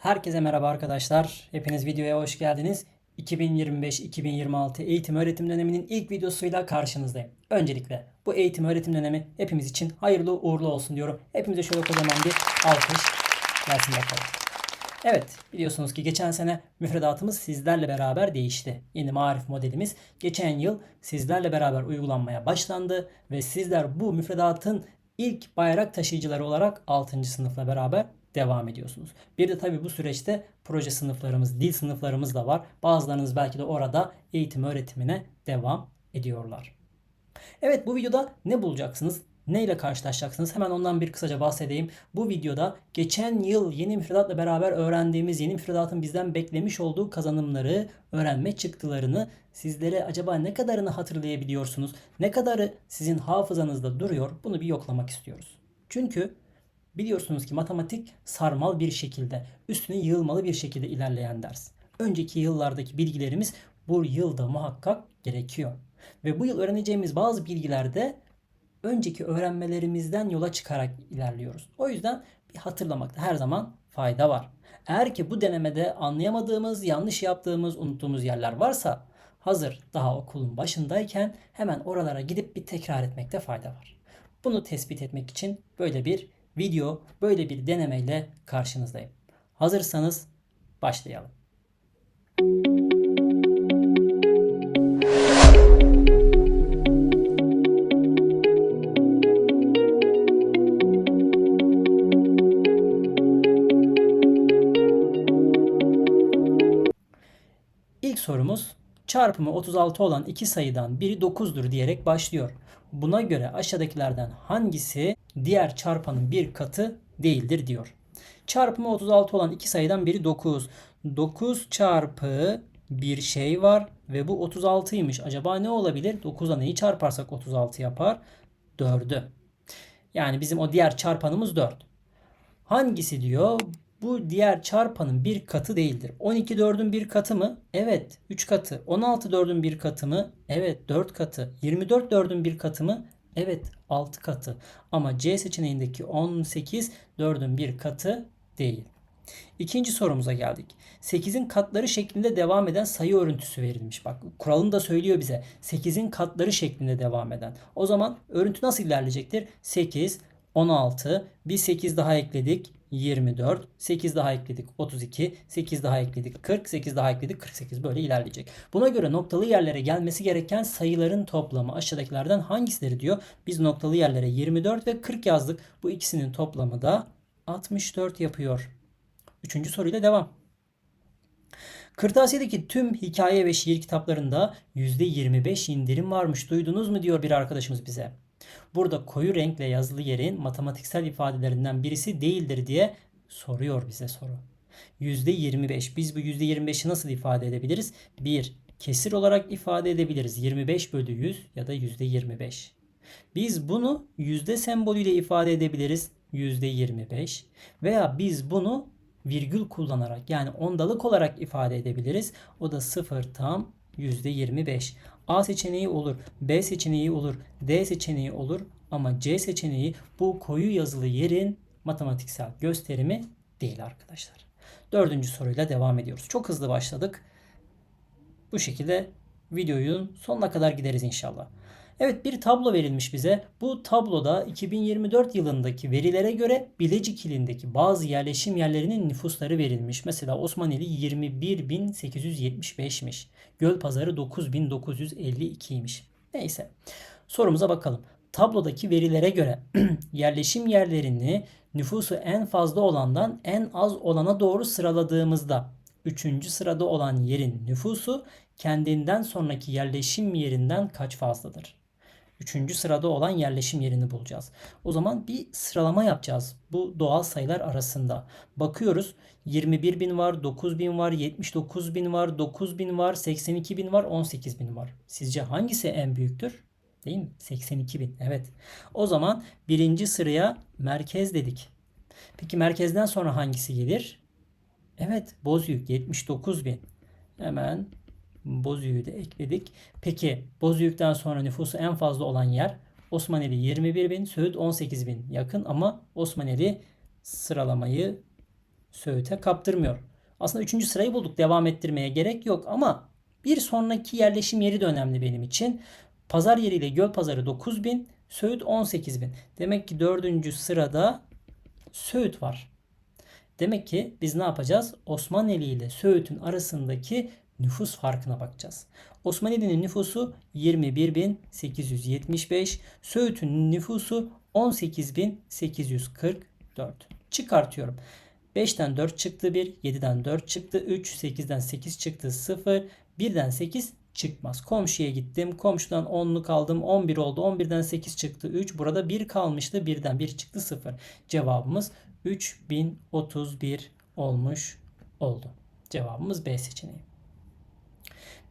Herkese merhaba arkadaşlar. Hepiniz videoya hoş geldiniz. 2025-2026 eğitim öğretim döneminin ilk videosuyla karşınızdayım. Öncelikle bu eğitim öğretim dönemi hepimiz için hayırlı uğurlu olsun diyorum. Hepimize şöyle kocaman bir alkış gelsin bakalım. Evet biliyorsunuz ki geçen sene müfredatımız sizlerle beraber değişti. Yeni marif modelimiz geçen yıl sizlerle beraber uygulanmaya başlandı ve sizler bu müfredatın ilk bayrak taşıyıcıları olarak 6. sınıfla beraber devam ediyorsunuz. Bir de tabii bu süreçte proje sınıflarımız, dil sınıflarımız da var. Bazılarınız belki de orada eğitim öğretimine devam ediyorlar. Evet bu videoda ne bulacaksınız? Ne ile karşılaşacaksınız? Hemen ondan bir kısaca bahsedeyim. Bu videoda geçen yıl yeni müfredatla beraber öğrendiğimiz yeni müfredatın bizden beklemiş olduğu kazanımları, öğrenme çıktılarını sizlere acaba ne kadarını hatırlayabiliyorsunuz? Ne kadarı sizin hafızanızda duruyor? Bunu bir yoklamak istiyoruz. Çünkü biliyorsunuz ki matematik sarmal bir şekilde, üstüne yığılmalı bir şekilde ilerleyen ders. Önceki yıllardaki bilgilerimiz bu yılda muhakkak gerekiyor. Ve bu yıl öğreneceğimiz bazı bilgilerde önceki öğrenmelerimizden yola çıkarak ilerliyoruz. O yüzden bir hatırlamakta her zaman fayda var. Eğer ki bu denemede anlayamadığımız, yanlış yaptığımız, unuttuğumuz yerler varsa hazır daha okulun başındayken hemen oralara gidip bir tekrar etmekte fayda var. Bunu tespit etmek için böyle bir video, böyle bir denemeyle karşınızdayım. Hazırsanız başlayalım. İlk sorumuz çarpımı 36 olan iki sayıdan biri 9'dur diyerek başlıyor. Buna göre aşağıdakilerden hangisi diğer çarpanın bir katı değildir diyor. Çarpımı 36 olan iki sayıdan biri 9. 9 çarpı bir şey var ve bu 36'ymış. Acaba ne olabilir? 9'a neyi çarparsak 36 yapar? 4'ü. Yani bizim o diğer çarpanımız 4. Hangisi diyor? Bu diğer çarpanın bir katı değildir. 12 4'ün bir katı mı? Evet 3 katı. 16 4'ün bir katı mı? Evet 4 katı. 24 4'ün bir katı mı? Evet 6 katı. Ama C seçeneğindeki 18 4'ün bir katı değil. İkinci sorumuza geldik. 8'in katları şeklinde devam eden sayı örüntüsü verilmiş. Bak kuralını da söylüyor bize. 8'in katları şeklinde devam eden. O zaman örüntü nasıl ilerleyecektir? 8, 16, bir 8 daha ekledik. 24, 8 daha ekledik 32, 8 daha ekledik 40, 8 daha ekledik 48 böyle ilerleyecek. Buna göre noktalı yerlere gelmesi gereken sayıların toplamı aşağıdakilerden hangisileri diyor. Biz noktalı yerlere 24 ve 40 yazdık. Bu ikisinin toplamı da 64 yapıyor. Üçüncü soruyla devam. Kırtasiye'deki tüm hikaye ve şiir kitaplarında %25 indirim varmış. Duydunuz mu diyor bir arkadaşımız bize. Burada koyu renkle yazılı yerin matematiksel ifadelerinden birisi değildir diye soruyor bize soru. %25. Biz bu %25'i nasıl ifade edebiliriz? 1. Kesir olarak ifade edebiliriz. 25 bölü 100 ya da %25. Biz bunu yüzde sembolüyle ifade edebiliriz. %25. Veya biz bunu virgül kullanarak yani ondalık olarak ifade edebiliriz. O da 0 tam %25. A seçeneği olur, B seçeneği olur, D seçeneği olur ama C seçeneği bu koyu yazılı yerin matematiksel gösterimi değil arkadaşlar. Dördüncü soruyla devam ediyoruz. Çok hızlı başladık. Bu şekilde videonun sonuna kadar gideriz inşallah. Evet bir tablo verilmiş bize. Bu tabloda 2024 yılındaki verilere göre Bilecik ilindeki bazı yerleşim yerlerinin nüfusları verilmiş. Mesela Osmaneli 21.875'miş. Gölpazarı 9.952'ymiş. Neyse sorumuza bakalım. Tablodaki verilere göre yerleşim yerlerini nüfusu en fazla olandan en az olana doğru sıraladığımızda 3. sırada olan yerin nüfusu kendinden sonraki yerleşim yerinden kaç fazladır? Üçüncü sırada olan yerleşim yerini bulacağız. O zaman bir sıralama yapacağız bu doğal sayılar arasında. Bakıyoruz 21 bin var, 9 bin var, 79 bin var, 9 bin var, 82 bin var, 18 bin var. Sizce hangisi en büyüktür? Değil mi? 82 bin. Evet. O zaman birinci sıraya merkez dedik. Peki merkezden sonra hangisi gelir? Evet Bozüyük 79 bin. Hemen Bozüyük'ü de ekledik. Peki Bozüyük'ten sonra nüfusu en fazla olan yer Osmaneli 21 bin, Söğüt 18 bin yakın ama Osmaneli sıralamayı Söğüt'e kaptırmıyor. Aslında 3. sırayı bulduk. Devam ettirmeye gerek yok ama bir sonraki yerleşim yeri de önemli benim için. Pazar yeriyle Göl Pazarı 9000, Söğüt 18000. Demek ki 4. sırada Söğüt var. Demek ki biz ne yapacağız? Osmaneli ile Söğüt'ün arasındaki nüfus farkına bakacağız. Osmaneli'nin nüfusu 21.875, Söğüt'ün nüfusu 18.844. Çıkartıyorum. 5'ten 4 çıktı 1, 7'den 4 çıktı 3, 8'den 8 çıktı 0, 1'den 8 çıkmaz. Komşuya gittim. Komşudan 10'luk aldım. 11 oldu. 11'den 8 çıktı 3. Burada 1 kalmıştı. 1'den 1 çıktı 0. Cevabımız 3031 olmuş oldu. Cevabımız B seçeneği.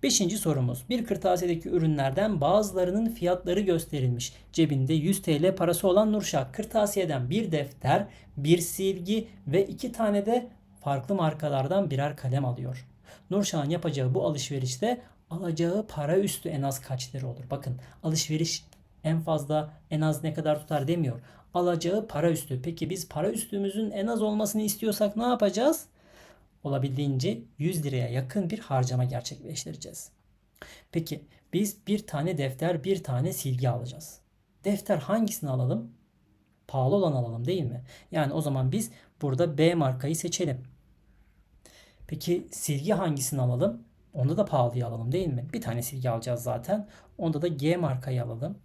Beşinci sorumuz. Bir kırtasiyedeki ürünlerden bazılarının fiyatları gösterilmiş. Cebinde 100 TL parası olan Nurşah kırtasiyeden bir defter, bir silgi ve iki tane de farklı markalardan birer kalem alıyor. Nurşah'ın yapacağı bu alışverişte alacağı para üstü en az kaç lira olur? Bakın alışveriş en fazla en az ne kadar tutar demiyor. Alacağı para üstü. Peki biz para üstümüzün en az olmasını istiyorsak ne yapacağız? Olabildiğince 100 liraya yakın bir harcama gerçekleştireceğiz. Peki biz bir tane defter, bir tane silgi alacağız. Defter hangisini alalım? Pahalı olan alalım değil mi? Yani o zaman biz burada B markayı seçelim. Peki silgi hangisini alalım? Onda da pahalıyı alalım değil mi? Bir tane silgi alacağız zaten. Onda da G markayı alalım.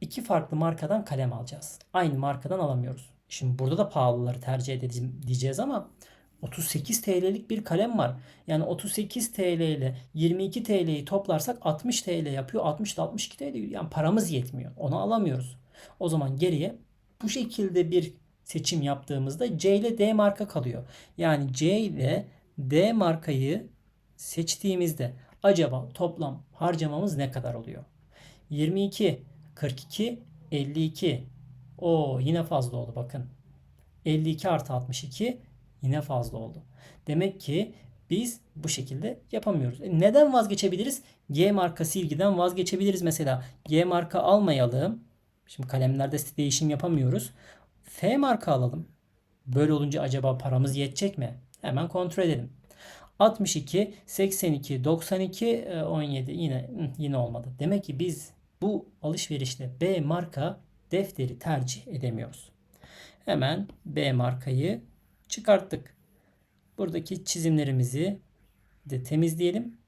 İki farklı markadan kalem alacağız. Aynı markadan alamıyoruz. Şimdi burada da pahalıları tercih edeceğim diyeceğiz ama 38 TL'lik bir kalem var. Yani 38 TL ile 22 TL'yi toplarsak 60 TL yapıyor. 60 ile 62 TL yani paramız yetmiyor. Onu alamıyoruz. O zaman geriye bu şekilde bir seçim yaptığımızda C ile D marka kalıyor. Yani C ile D markayı seçtiğimizde acaba toplam harcamamız ne kadar oluyor? 22, 42, 52. O yine fazla oldu bakın. 52 artı 62 yine fazla oldu. Demek ki biz bu şekilde yapamıyoruz. E neden vazgeçebiliriz? G marka silgiden vazgeçebiliriz mesela. G marka almayalım. Şimdi kalemlerde değişim yapamıyoruz. F marka alalım. Böyle olunca acaba paramız yetecek mi? Hemen kontrol edelim. 62, 82, 92, 17 yine yine olmadı. Demek ki biz bu alışverişte B marka defteri tercih edemiyoruz. Hemen B markayı çıkarttık. Buradaki çizimlerimizi de temizleyelim.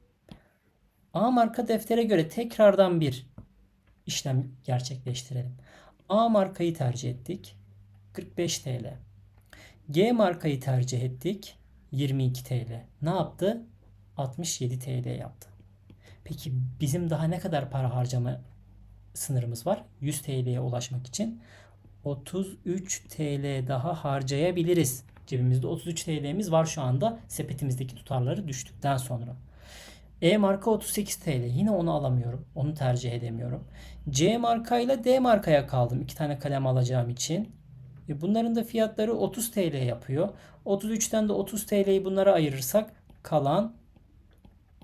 A marka deftere göre tekrardan bir işlem gerçekleştirelim. A markayı tercih ettik. 45 TL. G markayı tercih ettik. 22 TL. Ne yaptı? 67 TL yaptı. Peki bizim daha ne kadar para harcama sınırımız var? 100 TL'ye ulaşmak için 33 TL daha harcayabiliriz. Cebimizde 33 TL'miz var şu anda sepetimizdeki tutarları düştükten sonra. E marka 38 TL. Yine onu alamıyorum. Onu tercih edemiyorum. C marka ile D markaya kaldım. İki tane kalem alacağım için. E bunların da fiyatları 30 TL yapıyor. 33'ten de 30 TL'yi bunlara ayırırsak kalan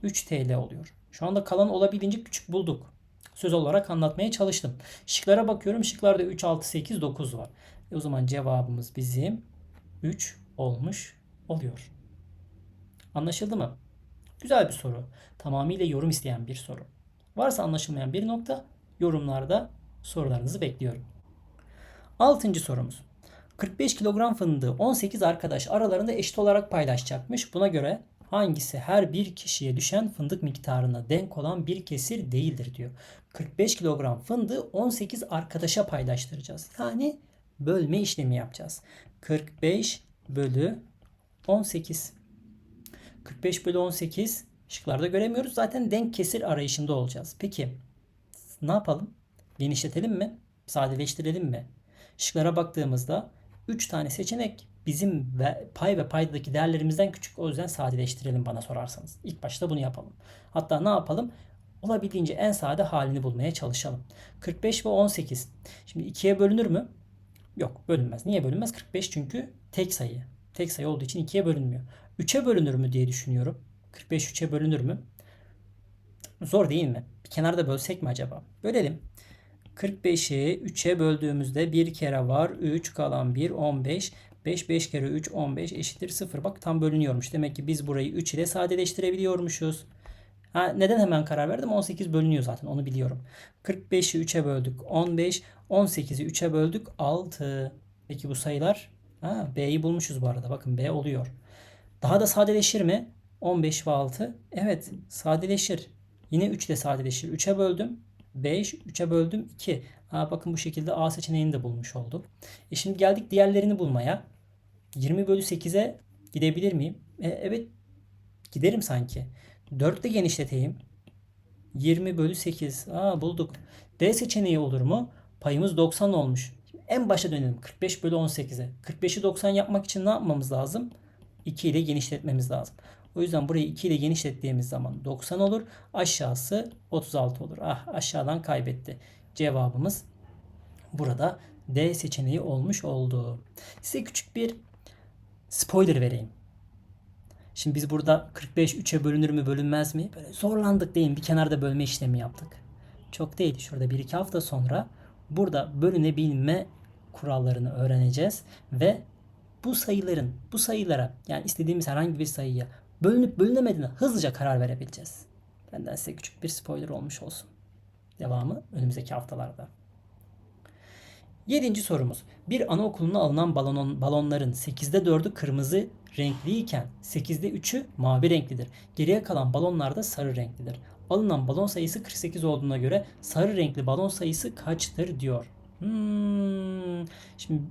3 TL oluyor. Şu anda kalan olabildiğince küçük bulduk. Söz olarak anlatmaya çalıştım. Şıklara bakıyorum. Şıklarda 3, 6, 8, 9 var. E o zaman cevabımız bizim 3 olmuş oluyor. Anlaşıldı mı? Güzel bir soru. Tamamıyla yorum isteyen bir soru. Varsa anlaşılmayan bir nokta yorumlarda sorularınızı bekliyorum. Altıncı sorumuz. 45 kilogram fındığı 18 arkadaş aralarında eşit olarak paylaşacakmış. Buna göre hangisi her bir kişiye düşen fındık miktarına denk olan bir kesir değildir diyor. 45 kilogram fındığı 18 arkadaşa paylaştıracağız. Yani bölme işlemi yapacağız. 45 bölü 18. 45 bölü 18 şıklarda göremiyoruz. Zaten denk kesir arayışında olacağız. Peki ne yapalım? Genişletelim mi? Sadeleştirelim mi? Şıklara baktığımızda 3 tane seçenek bizim ve pay ve paydadaki değerlerimizden küçük. O yüzden sadeleştirelim bana sorarsanız. İlk başta bunu yapalım. Hatta ne yapalım? Olabildiğince en sade halini bulmaya çalışalım. 45 ve 18. Şimdi 2'ye bölünür mü? Yok bölünmez. Niye bölünmez? 45 çünkü tek sayı. Tek sayı olduğu için 2'ye bölünmüyor. 3'e bölünür mü diye düşünüyorum. 45 3'e bölünür mü? Zor değil mi? Bir kenarda bölsek mi acaba? Bölelim. 45'i 3'e böldüğümüzde bir kere var. 3 kalan 1 15. 5 5 kere 3 15 eşittir 0. Bak tam bölünüyormuş. Demek ki biz burayı 3 ile sadeleştirebiliyormuşuz. Ha, neden hemen karar verdim? 18 bölünüyor zaten onu biliyorum. 45'i 3'e böldük 15. 18'i 3'e böldük 6. Peki bu sayılar? Ha, B'yi bulmuşuz bu arada. Bakın B oluyor. Daha da sadeleşir mi? 15 ve 6. Evet sadeleşir. Yine 3 ile sadeleşir. 3'e böldüm. 5. 3'e böldüm 2. Ha, bakın bu şekilde A seçeneğini de bulmuş olduk. E şimdi geldik diğerlerini bulmaya. 20 bölü 8'e gidebilir miyim? E, evet giderim sanki. 4 ile genişleteyim. 20 bölü 8. Aa bulduk. D seçeneği olur mu? Payımız 90 olmuş. Şimdi en başa dönelim. 45 bölü 18'e. 45'i 90 yapmak için ne yapmamız lazım? 2 ile genişletmemiz lazım. O yüzden burayı 2 ile genişlettiğimiz zaman 90 olur. Aşağısı 36 olur. Ah aşağıdan kaybetti. Cevabımız burada D seçeneği olmuş oldu. Size küçük bir spoiler vereyim. Şimdi biz burada 45 3'e bölünür mü bölünmez mi? Böyle zorlandık mi? Bir kenarda bölme işlemi yaptık. Çok değil. Şurada 1-2 hafta sonra burada bölünebilme kurallarını öğreneceğiz ve bu sayıların bu sayılara yani istediğimiz herhangi bir sayıya bölünüp bölünemediğine hızlıca karar verebileceğiz. Benden size küçük bir spoiler olmuş olsun. Devamı önümüzdeki haftalarda. Yedinci sorumuz. Bir anaokuluna alınan balon, balonların 8'de 4'ü kırmızı renkliyken 8'de 3'ü mavi renklidir. Geriye kalan balonlar da sarı renklidir. Alınan balon sayısı 48 olduğuna göre sarı renkli balon sayısı kaçtır diyor. Hmm. Şimdi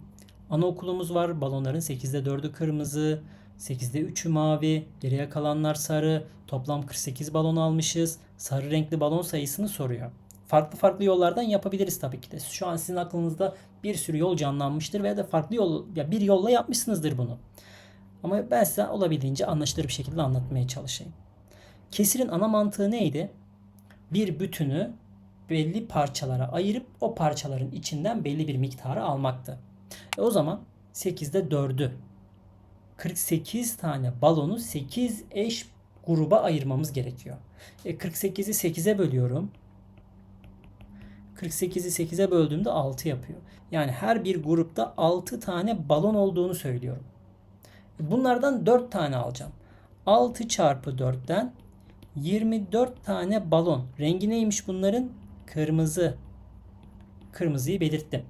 anaokulumuz var. Balonların 8'de 4'ü kırmızı, 8'de 3'ü mavi, geriye kalanlar sarı. Toplam 48 balon almışız. Sarı renkli balon sayısını soruyor. Farklı farklı yollardan yapabiliriz tabii ki de. Şu an sizin aklınızda bir sürü yol canlanmıştır veya da farklı yol ya bir yolla yapmışsınızdır bunu. Ama ben size olabildiğince anlaşılır bir şekilde anlatmaya çalışayım. Kesirin ana mantığı neydi? Bir bütünü belli parçalara ayırıp o parçaların içinden belli bir miktarı almaktı. E o zaman 8'de 4'ü 48 tane balonu 8 eş gruba ayırmamız gerekiyor. E 48'i 8'e bölüyorum. 48'i 8'e böldüğümde 6 yapıyor. Yani her bir grupta 6 tane balon olduğunu söylüyorum. Bunlardan 4 tane alacağım. 6 çarpı 4'ten 24 tane balon. Rengi neymiş bunların? Kırmızı. Kırmızıyı belirttim.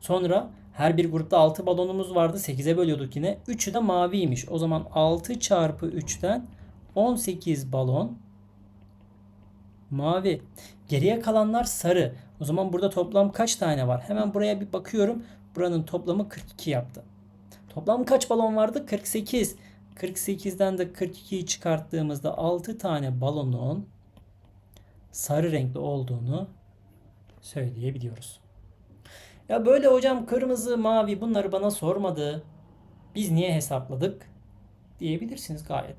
Sonra her bir grupta 6 balonumuz vardı. 8'e bölüyorduk yine. 3'ü de maviymiş. O zaman 6 çarpı 3'ten 18 balon mavi. Geriye kalanlar sarı. O zaman burada toplam kaç tane var? Hemen buraya bir bakıyorum. Buranın toplamı 42 yaptı. Toplam kaç balon vardı? 48. 48'den de 42'yi çıkarttığımızda 6 tane balonun sarı renkli olduğunu söyleyebiliyoruz. Ya böyle hocam kırmızı, mavi bunları bana sormadı. Biz niye hesapladık? Diyebilirsiniz gayet.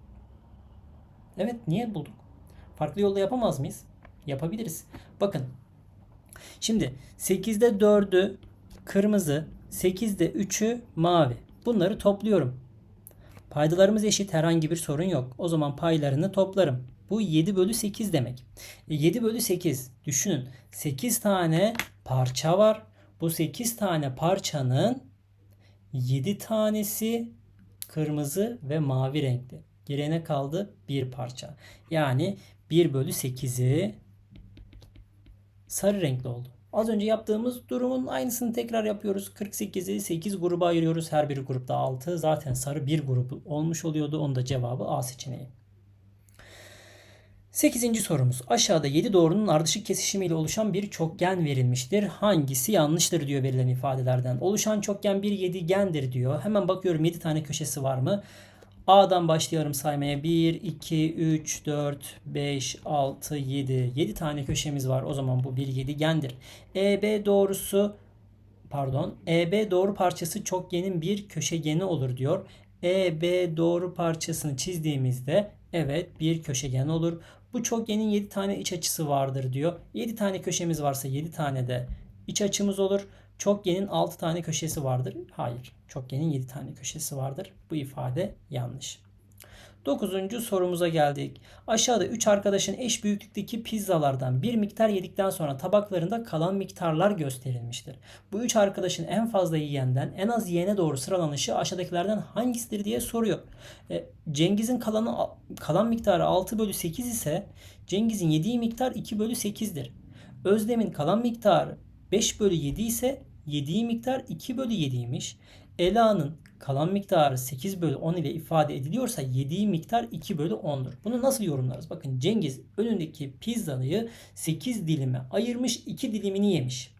Evet niye bulduk? Farklı yolda yapamaz mıyız? Yapabiliriz. Bakın. Şimdi 8'de 4'ü kırmızı, 8'de 3'ü mavi. Bunları topluyorum. Paydalarımız eşit herhangi bir sorun yok. O zaman paylarını toplarım. Bu 7 bölü 8 demek. E 7 bölü 8 düşünün 8 tane parça var. Bu 8 tane parçanın 7 tanesi kırmızı ve mavi renkli. Geriye ne kaldı? Bir parça. Yani 1 bölü 8'i sarı renkli oldu. Az önce yaptığımız durumun aynısını tekrar yapıyoruz. 48'i 8 gruba ayırıyoruz. Her bir grupta 6. Zaten sarı bir grubu olmuş oluyordu. Onun da cevabı A seçeneği. 8. sorumuz. Aşağıda 7 doğrunun ardışık kesişimiyle oluşan bir çokgen verilmiştir. Hangisi yanlıştır diyor verilen ifadelerden. Oluşan çokgen bir yedigendir diyor. Hemen bakıyorum 7 tane köşesi var mı? A'dan başlıyorum saymaya. 1, 2, 3, 4, 5, 6, 7. 7 tane köşemiz var. O zaman bu bir yedigendir. EB doğrusu pardon EB doğru parçası çokgenin bir köşegeni olur diyor. EB doğru parçasını çizdiğimizde evet bir köşegen olur. Bu çokgenin 7 tane iç açısı vardır diyor. 7 tane köşemiz varsa 7 tane de iç açımız olur. Çokgenin 6 tane köşesi vardır. Hayır. Çokgenin 7 tane köşesi vardır. Bu ifade yanlış. Dokuzuncu sorumuza geldik. Aşağıda 3 arkadaşın eş büyüklükteki pizzalardan bir miktar yedikten sonra tabaklarında kalan miktarlar gösterilmiştir. Bu 3 arkadaşın en fazla yiyenden en az yiyene doğru sıralanışı aşağıdakilerden hangisidir diye soruyor. E, Cengiz'in kalanı, kalan miktarı 6 bölü 8 ise Cengiz'in yediği miktar 2 bölü 8'dir. Özlem'in kalan miktarı 5 bölü 7 ise yediği miktar 2 bölü 7'ymiş. Ela'nın kalan miktarı 8 bölü 10 ile ifade ediliyorsa yediği miktar 2 bölü 10'dur. Bunu nasıl yorumlarız? Bakın Cengiz önündeki pizzayı 8 dilime ayırmış 2 dilimini yemiş.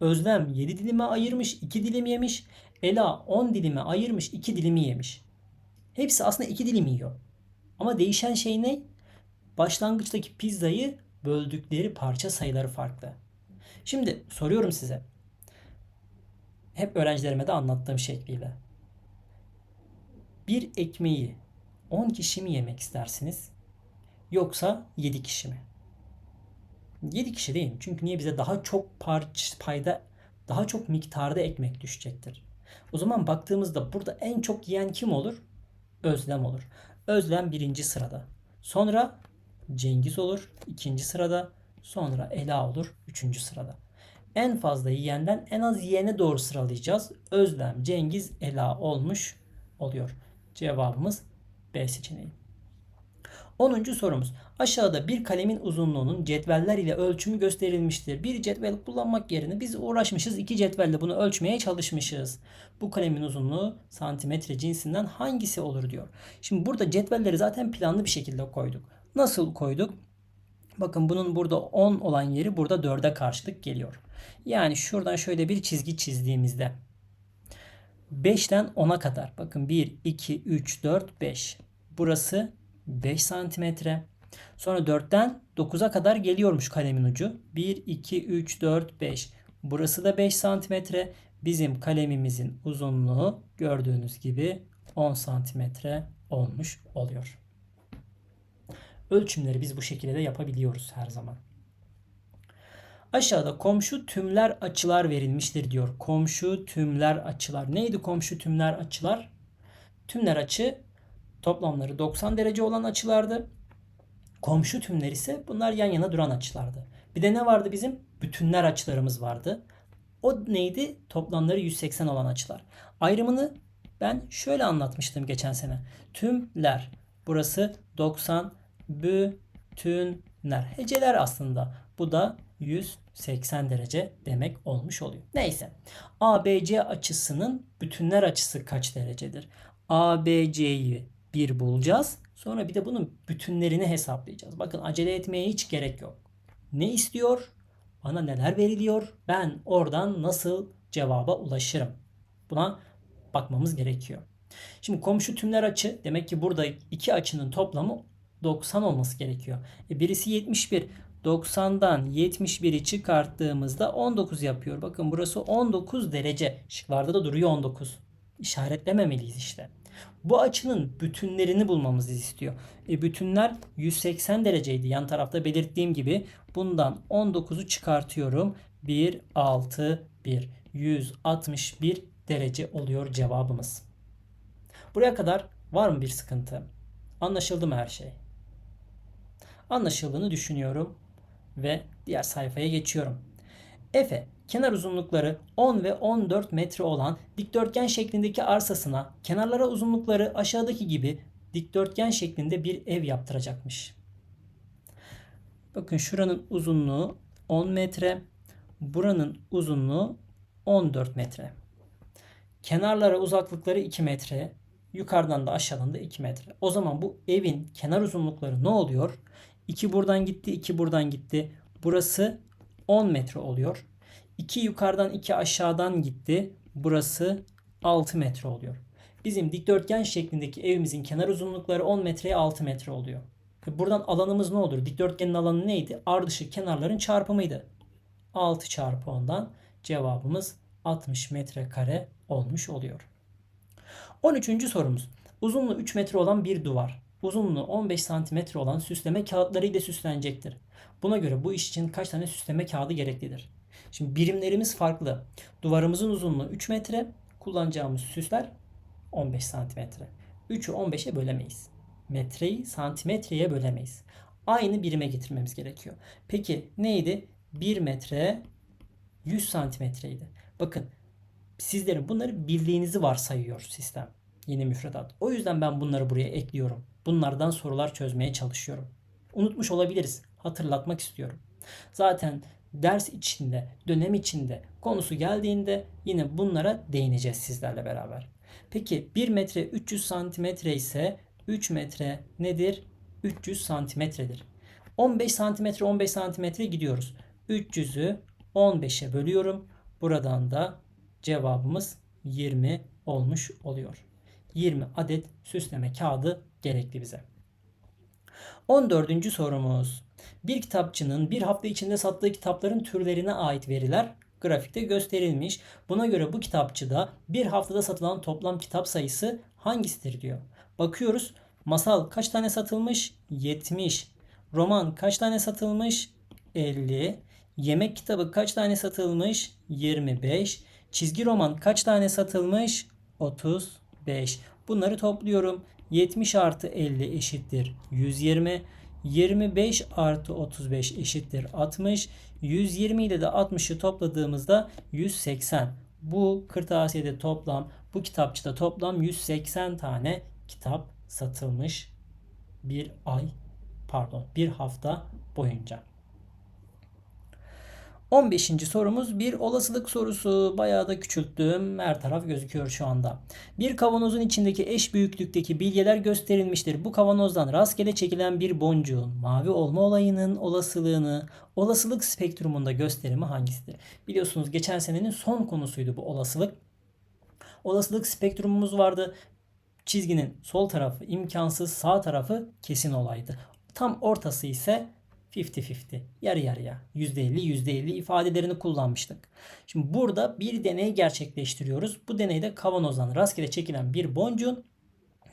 Özlem 7 dilime ayırmış 2 dilim yemiş. Ela 10 dilime ayırmış 2 dilimi yemiş. Hepsi aslında 2 dilim yiyor. Ama değişen şey ne? Başlangıçtaki pizzayı böldükleri parça sayıları farklı. Şimdi soruyorum size. Hep öğrencilerime de anlattığım şekliyle. Bir ekmeği 10 kişi mi yemek istersiniz? Yoksa 7 kişi mi? 7 kişi değil. Çünkü niye bize daha çok parça payda daha çok miktarda ekmek düşecektir. O zaman baktığımızda burada en çok yiyen kim olur? Özlem olur. Özlem birinci sırada. Sonra Cengiz olur ikinci sırada. Sonra Ela olur üçüncü sırada. En fazla yiyenden en az yiyene doğru sıralayacağız. Özlem, Cengiz, Ela olmuş oluyor. Cevabımız B seçeneği. 10. sorumuz. Aşağıda bir kalemin uzunluğunun cetveller ile ölçümü gösterilmiştir. Bir cetvel kullanmak yerine biz uğraşmışız iki cetvelle bunu ölçmeye çalışmışız. Bu kalemin uzunluğu santimetre cinsinden hangisi olur diyor. Şimdi burada cetvelleri zaten planlı bir şekilde koyduk. Nasıl koyduk? Bakın bunun burada 10 olan yeri burada 4'e karşılık geliyor. Yani şuradan şöyle bir çizgi çizdiğimizde 5'ten 10'a kadar bakın 1, 2, 3, 4, 5. Burası 5 santimetre. Sonra 4'ten 9'a kadar geliyormuş kalemin ucu. 1, 2, 3, 4, 5. Burası da 5 santimetre. Bizim kalemimizin uzunluğu gördüğünüz gibi 10 santimetre olmuş oluyor. Ölçümleri biz bu şekilde de yapabiliyoruz her zaman. Aşağıda komşu tümler açılar verilmiştir diyor. Komşu tümler açılar. Neydi komşu tümler açılar? Tümler açı toplamları 90 derece olan açılardı. Komşu tümler ise bunlar yan yana duran açılardı. Bir de ne vardı bizim? Bütünler açılarımız vardı. O neydi? Toplamları 180 olan açılar. Ayrımını ben şöyle anlatmıştım geçen sene. Tümler. Burası 90 bütünler. Heceler aslında. Bu da 180 derece demek olmuş oluyor. Neyse. ABC açısının bütünler açısı kaç derecedir? ABC'yi bir bulacağız. Sonra bir de bunun bütünlerini hesaplayacağız. Bakın acele etmeye hiç gerek yok. Ne istiyor? Bana neler veriliyor? Ben oradan nasıl cevaba ulaşırım? Buna bakmamız gerekiyor. Şimdi komşu tümler açı demek ki burada iki açının toplamı 90 olması gerekiyor. E birisi 71. 90'dan 71'i çıkarttığımızda 19 yapıyor. Bakın burası 19 derece. Şıklarda da duruyor 19. İşaretlememeliyiz işte. Bu açının bütünlerini bulmamızı istiyor. E bütünler 180 dereceydi. Yan tarafta belirttiğim gibi bundan 19'u çıkartıyorum. 1, 6, 1. 161 derece oluyor cevabımız. Buraya kadar var mı bir sıkıntı? Anlaşıldı mı her şey? Anlaşıldığını düşünüyorum ve diğer sayfaya geçiyorum. Efe kenar uzunlukları 10 ve 14 metre olan dikdörtgen şeklindeki arsasına kenarlara uzunlukları aşağıdaki gibi dikdörtgen şeklinde bir ev yaptıracakmış. Bakın şuranın uzunluğu 10 metre, buranın uzunluğu 14 metre. Kenarlara uzaklıkları 2 metre, yukarıdan da aşağıdan da 2 metre. O zaman bu evin kenar uzunlukları ne oluyor? 2 buradan gitti, 2 buradan gitti. Burası 10 metre oluyor. 2 yukarıdan 2 aşağıdan gitti. Burası 6 metre oluyor. Bizim dikdörtgen şeklindeki evimizin kenar uzunlukları 10 metreye 6 metre oluyor. Buradan alanımız ne olur? Dikdörtgenin alanı neydi? Ardışık kenarların çarpımıydı. 6 çarpı 10'dan cevabımız 60 metrekare olmuş oluyor. 13. sorumuz. Uzunluğu 3 metre olan bir duvar uzunluğu 15 cm olan süsleme kağıtları ile süslenecektir. Buna göre bu iş için kaç tane süsleme kağıdı gereklidir? Şimdi birimlerimiz farklı. Duvarımızın uzunluğu 3 metre, kullanacağımız süsler 15 cm. 3'ü 15'e bölemeyiz. metreyi santimetreye bölemeyiz. Aynı birime getirmemiz gerekiyor. Peki neydi? 1 metre 100 santimetreydi. Bakın sizlerin bunları bildiğinizi varsayıyor sistem. Yeni müfredat. O yüzden ben bunları buraya ekliyorum. Bunlardan sorular çözmeye çalışıyorum. Unutmuş olabiliriz. Hatırlatmak istiyorum. Zaten ders içinde, dönem içinde konusu geldiğinde yine bunlara değineceğiz sizlerle beraber. Peki 1 metre 300 santimetre ise 3 metre nedir? 300 santimetredir. 15 santimetre 15 santimetre gidiyoruz. 300'ü 15'e bölüyorum. Buradan da cevabımız 20 olmuş oluyor. 20 adet süsleme kağıdı gerekli bize. 14. sorumuz. Bir kitapçının bir hafta içinde sattığı kitapların türlerine ait veriler grafikte gösterilmiş. Buna göre bu kitapçıda bir haftada satılan toplam kitap sayısı hangisidir diyor. Bakıyoruz. Masal kaç tane satılmış? 70. Roman kaç tane satılmış? 50. Yemek kitabı kaç tane satılmış? 25. Çizgi roman kaç tane satılmış? 35. Bunları topluyorum. 70 artı 50 eşittir 120. 25 artı 35 eşittir 60. 120 ile de 60'ı topladığımızda 180. Bu kırtasiyede toplam, bu kitapçıda toplam 180 tane kitap satılmış bir ay pardon bir hafta boyunca. 15. sorumuz bir olasılık sorusu. Bayağı da küçülttüm. Her taraf gözüküyor şu anda. Bir kavanozun içindeki eş büyüklükteki bilyeler gösterilmiştir. Bu kavanozdan rastgele çekilen bir boncuğun mavi olma olayının olasılığını olasılık spektrumunda gösterimi hangisidir? Biliyorsunuz geçen senenin son konusuydu bu olasılık. Olasılık spektrumumuz vardı. Çizginin sol tarafı imkansız, sağ tarafı kesin olaydı. Tam ortası ise 50-50 yarı yarıya %50 %50 ifadelerini kullanmıştık. Şimdi burada bir deney gerçekleştiriyoruz. Bu deneyde kavanozdan rastgele çekilen bir boncuğun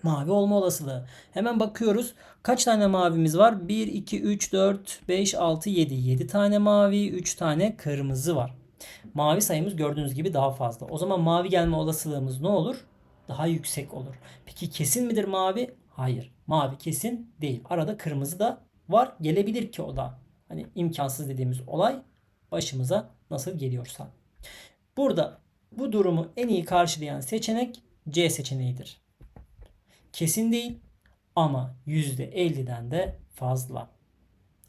mavi olma olasılığı. Hemen bakıyoruz. Kaç tane mavimiz var? 1, 2, 3, 4, 5, 6, 7. 7 tane mavi, 3 tane kırmızı var. Mavi sayımız gördüğünüz gibi daha fazla. O zaman mavi gelme olasılığımız ne olur? Daha yüksek olur. Peki kesin midir mavi? Hayır. Mavi kesin değil. Arada kırmızı da var. Gelebilir ki o da. Hani imkansız dediğimiz olay başımıza nasıl geliyorsa. Burada bu durumu en iyi karşılayan seçenek C seçeneğidir. Kesin değil ama %50'den de fazla.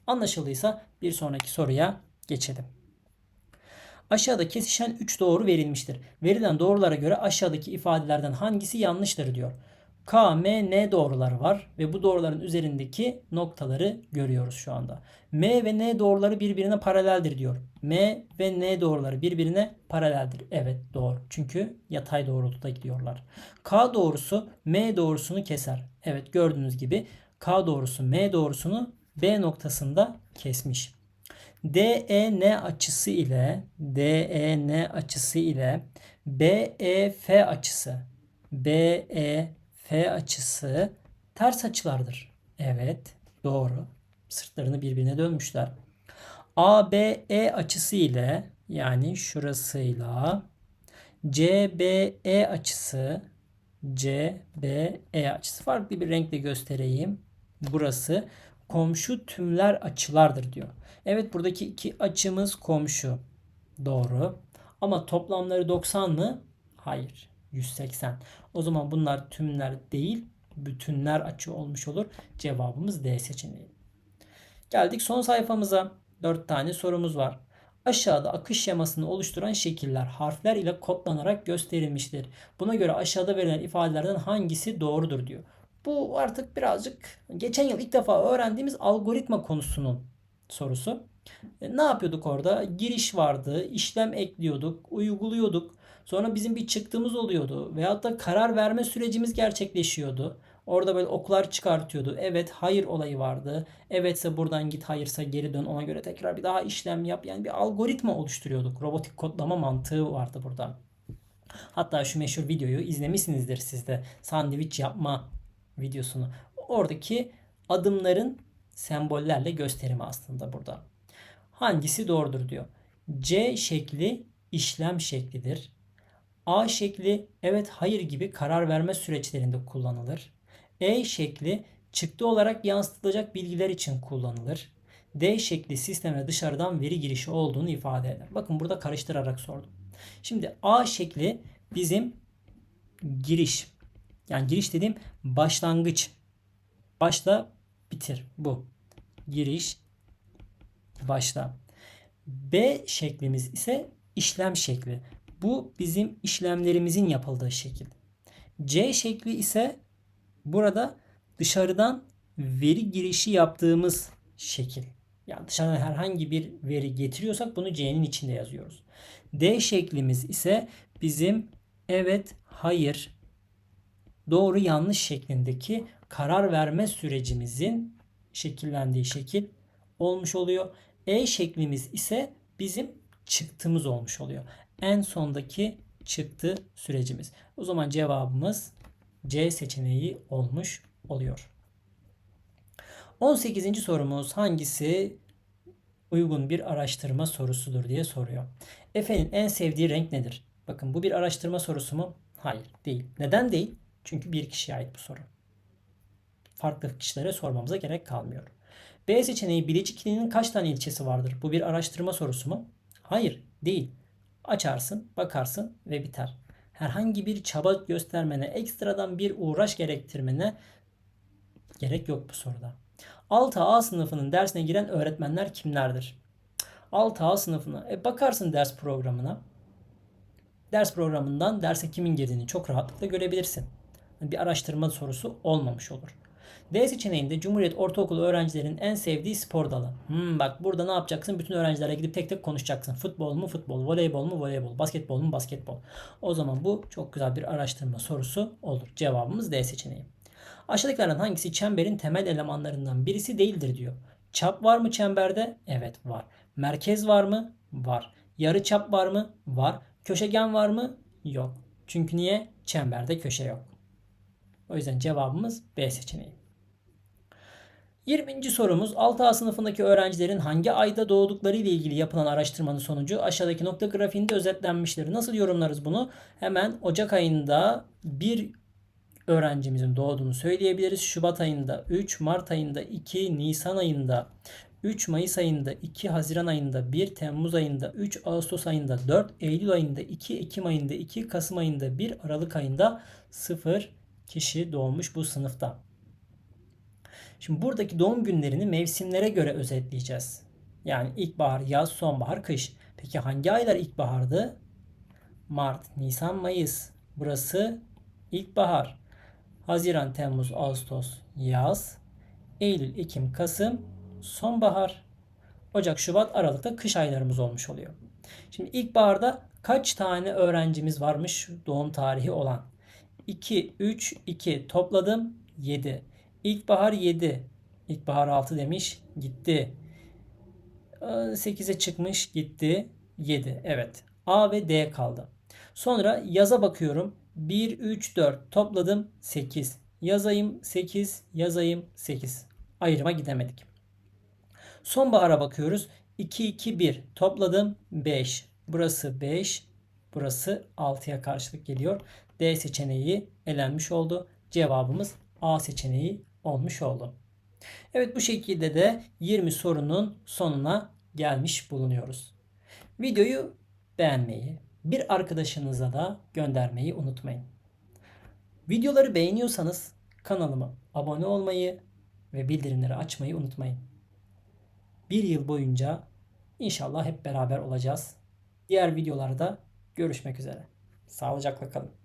Anlaşıldıysa bir sonraki soruya geçelim. Aşağıda kesişen 3 doğru verilmiştir. Verilen doğrulara göre aşağıdaki ifadelerden hangisi yanlıştır diyor. K, M, N doğruları var ve bu doğruların üzerindeki noktaları görüyoruz şu anda. M ve N doğruları birbirine paraleldir diyor. M ve N doğruları birbirine paraleldir. Evet doğru. Çünkü yatay doğrultuda gidiyorlar. K doğrusu M doğrusunu keser. Evet gördüğünüz gibi K doğrusu M doğrusunu B noktasında kesmiş. DEN açısı ile DEN açısı ile BEF açısı BEF F açısı ters açılardır. Evet doğru. Sırtlarını birbirine dönmüşler. ABE açısı ile yani şurasıyla CBE açısı CBE açısı farklı bir renkle göstereyim. Burası komşu tümler açılardır diyor. Evet buradaki iki açımız komşu. Doğru. Ama toplamları 90 mı? Hayır. 180. O zaman bunlar tümler değil bütünler açı olmuş olur. Cevabımız D seçeneği. Geldik son sayfamıza. 4 tane sorumuz var. Aşağıda akış şemasını oluşturan şekiller harfler ile kodlanarak gösterilmiştir. Buna göre aşağıda verilen ifadelerden hangisi doğrudur diyor. Bu artık birazcık geçen yıl ilk defa öğrendiğimiz algoritma konusunun sorusu. E, ne yapıyorduk orada? Giriş vardı, işlem ekliyorduk, uyguluyorduk. Sonra bizim bir çıktığımız oluyordu. Veyahut da karar verme sürecimiz gerçekleşiyordu. Orada böyle oklar çıkartıyordu. Evet hayır olayı vardı. Evetse buradan git hayırsa geri dön ona göre tekrar bir daha işlem yap. Yani bir algoritma oluşturuyorduk. Robotik kodlama mantığı vardı burada. Hatta şu meşhur videoyu izlemişsinizdir siz de. Sandviç yapma videosunu. Oradaki adımların sembollerle gösterimi aslında burada. Hangisi doğrudur diyor. C şekli işlem şeklidir. A şekli evet hayır gibi karar verme süreçlerinde kullanılır. E şekli çıktı olarak yansıtılacak bilgiler için kullanılır. D şekli sisteme dışarıdan veri girişi olduğunu ifade eder. Bakın burada karıştırarak sordum. Şimdi A şekli bizim giriş. Yani giriş dediğim başlangıç. Başla bitir bu. Giriş başla. B şeklimiz ise işlem şekli. Bu bizim işlemlerimizin yapıldığı şekil. C şekli ise burada dışarıdan veri girişi yaptığımız şekil. Yani dışarıdan herhangi bir veri getiriyorsak bunu C'nin içinde yazıyoruz. D şeklimiz ise bizim evet, hayır, doğru yanlış şeklindeki karar verme sürecimizin şekillendiği şekil olmuş oluyor. E şeklimiz ise bizim çıktımız olmuş oluyor. En sondaki çıktı sürecimiz. O zaman cevabımız C seçeneği olmuş oluyor. 18. sorumuz hangisi uygun bir araştırma sorusudur diye soruyor. Efe'nin en sevdiği renk nedir? Bakın bu bir araştırma sorusu mu? Hayır değil. Neden değil? Çünkü bir kişiye ait bu soru. Farklı kişilere sormamıza gerek kalmıyor. B seçeneği Bilecik ilinin kaç tane ilçesi vardır? Bu bir araştırma sorusu mu? Hayır değil. Açarsın, bakarsın ve biter. Herhangi bir çaba göstermene, ekstradan bir uğraş gerektirmene gerek yok bu soruda. 6A sınıfının dersine giren öğretmenler kimlerdir? 6A sınıfına. E bakarsın ders programına. Ders programından derse kimin girdiğini çok rahatlıkla görebilirsin. Bir araştırma sorusu olmamış olur. D seçeneğinde Cumhuriyet Ortaokulu öğrencilerin en sevdiği spor dalı. Hmm, bak burada ne yapacaksın? Bütün öğrencilere gidip tek tek konuşacaksın. Futbol mu futbol, voleybol mu voleybol, basketbol mu basketbol. O zaman bu çok güzel bir araştırma sorusu olur. Cevabımız D seçeneği. Aşağıdakilerden hangisi çemberin temel elemanlarından birisi değildir diyor. Çap var mı çemberde? Evet var. Merkez var mı? Var. Yarı çap var mı? Var. Köşegen var mı? Yok. Çünkü niye? Çemberde köşe yok. O yüzden cevabımız B seçeneği. 20. sorumuz 6A sınıfındaki öğrencilerin hangi ayda doğdukları ile ilgili yapılan araştırmanın sonucu aşağıdaki nokta grafiğinde özetlenmiştir. Nasıl yorumlarız bunu? Hemen Ocak ayında bir öğrencimizin doğduğunu söyleyebiliriz. Şubat ayında 3, Mart ayında 2, Nisan ayında 3 Mayıs ayında 2, Haziran ayında 1, Temmuz ayında 3, Ağustos ayında 4, Eylül ayında 2, Ekim ayında 2, Kasım ayında 1, Aralık ayında 0 kişi doğmuş bu sınıfta. Şimdi buradaki doğum günlerini mevsimlere göre özetleyeceğiz. Yani ilkbahar, yaz, sonbahar, kış. Peki hangi aylar ilkbahardı? Mart, Nisan, Mayıs. Burası ilkbahar. Haziran, Temmuz, Ağustos, yaz. Eylül, Ekim, Kasım, sonbahar. Ocak, Şubat, Aralık'ta kış aylarımız olmuş oluyor. Şimdi ilkbaharda kaç tane öğrencimiz varmış doğum tarihi olan? 2, 3, 2 topladım 7. İlkbahar 7. İlkbahar 6 demiş. Gitti. 8'e çıkmış. Gitti. 7. Evet. A ve D kaldı. Sonra yaza bakıyorum. 1, 3, 4 topladım 8. Yazayım 8, yazayım 8. Ayrıma gidemedik. Sonbahara bakıyoruz. 2, 2, 1 topladım 5. Burası 5, burası 6'ya karşılık geliyor. D seçeneği elenmiş oldu. Cevabımız A seçeneği olmuş oldu. Evet bu şekilde de 20 sorunun sonuna gelmiş bulunuyoruz. Videoyu beğenmeyi, bir arkadaşınıza da göndermeyi unutmayın. Videoları beğeniyorsanız kanalıma abone olmayı ve bildirimleri açmayı unutmayın. Bir yıl boyunca inşallah hep beraber olacağız. Diğer videolarda görüşmek üzere. Sağlıcakla kalın.